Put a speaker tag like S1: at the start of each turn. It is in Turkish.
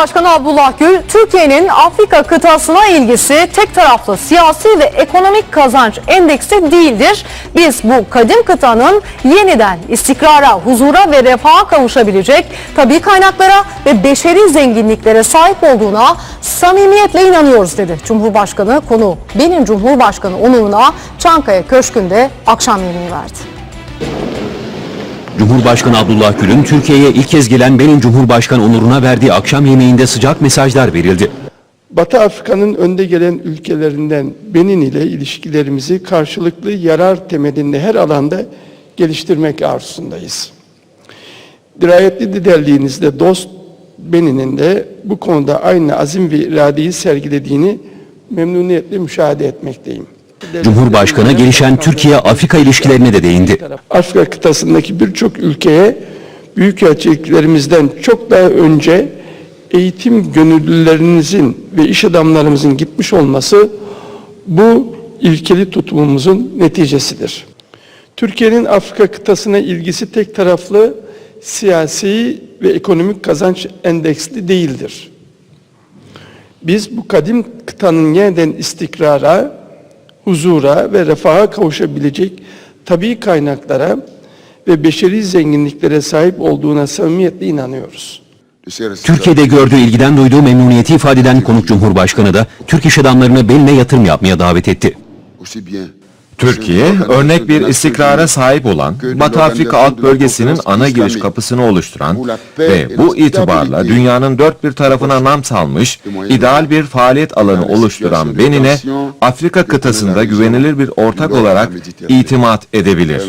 S1: Başkanı Abdullah Gül, Türkiye'nin Afrika kıtasına ilgisi tek taraflı siyasi ve ekonomik kazanç endeksi değildir. Biz bu kadim kıtanın yeniden istikrara, huzura ve refaha kavuşabilecek tabi kaynaklara ve beşeri zenginliklere sahip olduğuna samimiyetle inanıyoruz dedi. Cumhurbaşkanı konu benim Cumhurbaşkanı onuruna Çankaya Köşkü'nde akşam yemeği verdi.
S2: Cumhurbaşkanı Abdullah Gül'ün Türkiye'ye ilk kez gelen benim Cumhurbaşkanı onuruna verdiği akşam yemeğinde sıcak mesajlar verildi.
S3: Batı Afrika'nın önde gelen ülkelerinden Benin ile ilişkilerimizi karşılıklı yarar temelinde her alanda geliştirmek arzusundayız. Dirayetli liderliğinizle dost Benin'in de bu konuda aynı azim ve iradeyi sergilediğini memnuniyetle müşahede etmekteyim.
S2: Cumhurbaşkanı gelişen Türkiye-Afrika ilişkilerine de değindi.
S3: Afrika kıtasındaki birçok ülkeye büyükelçiliklerimizden çok daha önce eğitim gönüllülerinizin ve iş adamlarımızın gitmiş olması bu ilkeli tutumumuzun neticesidir. Türkiye'nin Afrika kıtasına ilgisi tek taraflı siyasi ve ekonomik kazanç endeksli değildir. Biz bu kadim kıtanın yeniden istikrara, huzura ve refaha kavuşabilecek tabii kaynaklara ve beşeri zenginliklere sahip olduğuna samimiyetle inanıyoruz.
S2: Türkiye'de gördüğü ilgiden duyduğu memnuniyeti ifade eden konuk Cumhurbaşkanı da Türk iş adamlarını beline yatırım yapmaya davet etti.
S4: Türkiye, örnek bir istikrara sahip olan, Batı Afrika alt bölgesinin ana giriş kapısını oluşturan ve bu itibarla dünyanın dört bir tarafına nam salmış, ideal bir faaliyet alanı oluşturan Benin'e, Afrika kıtasında güvenilir bir ortak olarak itimat edebilir.